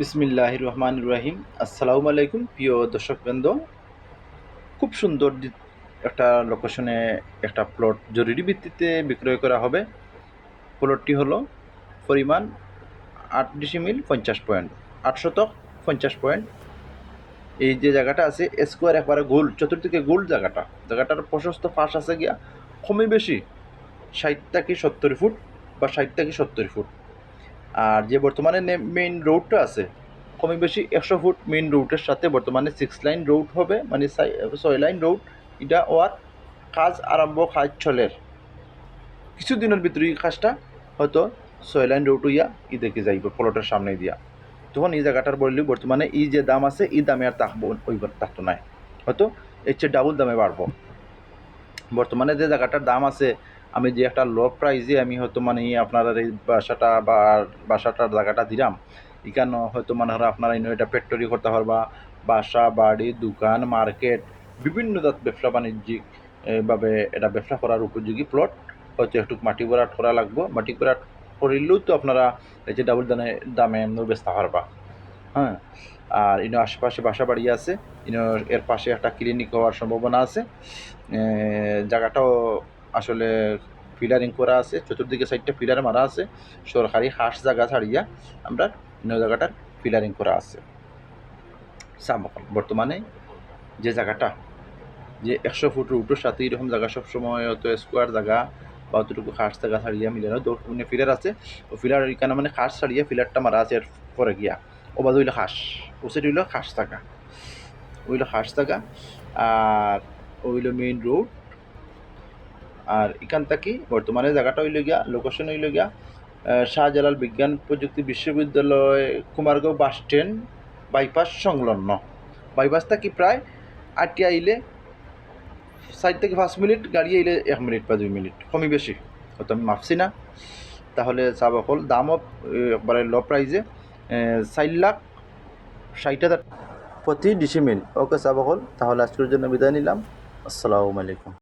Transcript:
বিসমিল্লাহ রহমান রাহিম আসসালামু আলাইকুম প্রিয় দর্শকবৃন্দ। খুব সুন্দর একটা লোকেশনে একটা প্লট জরুরি ভিত্তিতে বিক্রয় করা হবে। প্লটটি হলো পরিমাণ আট ডিসিমিল পঞ্চাশ পয়েন্ট আট শতক পঞ্চাশ পয়েন্ট এই যে জায়গাটা আছে স্কোয়ার একবারে গোল, চতুর্দিকে গোল জায়গাটা। জায়গাটার প্রশস্ত ফাঁস আছে গিয়া কমে বেশি ষাট থেকে সত্তর ফুট বা ষাট থেকে সত্তর ফুট। আর যে বর্তমানে মেইন রোডটা আছে কমে বেশি একশো ফুট মেইন রোডের সাথে বর্তমানে সিক্স লাইন রোড হবে মানে ছয় লাইন রোড এটা ওয়ার কাজ আরম্ভ কাজ চলের কিছুদিনের ভিতরে এই কাজটা হয়তো ছয় লাইন রোড হইয়া ই দেখে যাইব প্লটের সামনে দিয়া। তখন এই জায়গাটার বললে বর্তমানে এই যে দাম আছে, এই দামে আর থাকব, ওইবার থাকতো নাই। হয়তো এর চেয়ে ডাবল দামে বাড়বো। বর্তমানে যে জায়গাটার দাম আছে, আমি যে একটা লো প্রাইজে আমি হয়তো মানে আপনার এই বাসাটা বা বাসাটার জায়গাটা দিলাম, এখানে হয়তো মানে আপনারা এটা ফ্যাক্টরি করতে পারবা। বাসা, বাড়ি, দোকান মার্কেট বিভিন্ন জাত ব্যবসা বাণিজ্যিক ভাবে এটা ব্যবসা করার উপযোগী প্লট হয়তো একটু মাটি ভরাট করা লাগবে। মাটি ভরাট করিলেও তো আপনারা এই যে ডাবল দামে দামে বেচতে পারবা হ্যাঁ। আর ইনো আশেপাশে বাসা বাড়ি আছে, ইনো এর পাশে একটা ক্লিনিক হওয়ার সম্ভাবনা আছে। জায়গাটাও আসলে ফিলারিং করা আছে, চতুর্দিকে সাইডটা ফিলার মারা আছে, সরকারি হাঁস জায়গা ছাড়িয়া আমরা ইনো জায়গাটার ফিলারিং করা আছে। বর্তমানে যে জায়গাটা, যে একশো ফুট রুটের সাথে এরকম জায়গা সবসময় অত স্কোয়ার জায়গা বা অতটুকু হাঁস জায়গা ছাড়িয়া মিলে না মানে ফিলার আছে। ও ফিলার এখানে মানে হাঁস ছাড়িয়া ফিলারটা মারা আছে এর পরে গিয়া। ও বাদ হইল হাঁস। ও সাইড হইল হাঁস জায়গা ওইলো হাঁস জায়গা আর ওইলো মেইন রোড আর এখান থেকে বর্তমানে জায়গাটা হইল গিয়া লোকেশন হইল গিয়া শাহজালাল বিজ্ঞান প্রযুক্তি বিশ্ববিদ্যালয় কুমারগাঁও বাস স্ট্যান্ড বাইপাস সংলগ্ন। বাইপাস থেকে প্রায় আটটি আইলে চার থেকে পাঁচ মিনিট গাড়ি আইলে এক মিনিট বা দুই মিনিট কমি বেশি। হয়তো আমি মাপছি না। তাহলে চাব হল দামও এ, একবারে লো প্রাইজে চার লাখ ষাট হাজার প্রতি ডিসিমিল ওকে চাব হল তাহলে আজকের জন্য বিদায় নিলাম। আসসালামু আলাইকুম।